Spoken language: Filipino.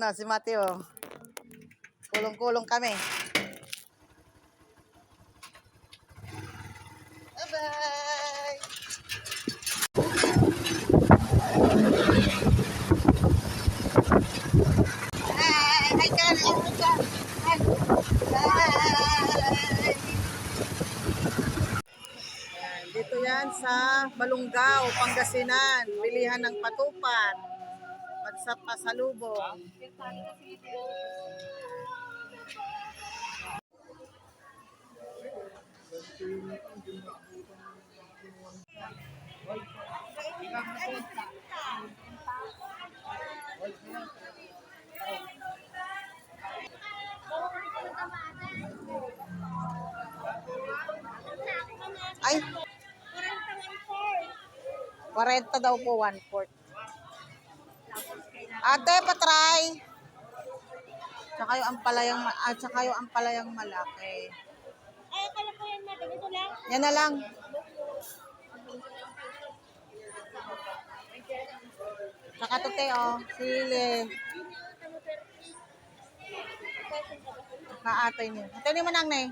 ano, si Mateo. Kulong-kulong kami. Yan, dito yan sa Balungaw, Pangasinan. Bilihan ng patupan. Pagsa pasalubong. Ay, 40 daw po, one fourth. Ate, patry. Tsaka yung ampalayang, ah, tsaka yung ampalayang malaki. Ay, akala ko yan natin. Ito lang. Yan na lang. Tsaka to, te, oh. Sili. Kaatoy niyo. Ito ni manang, nay.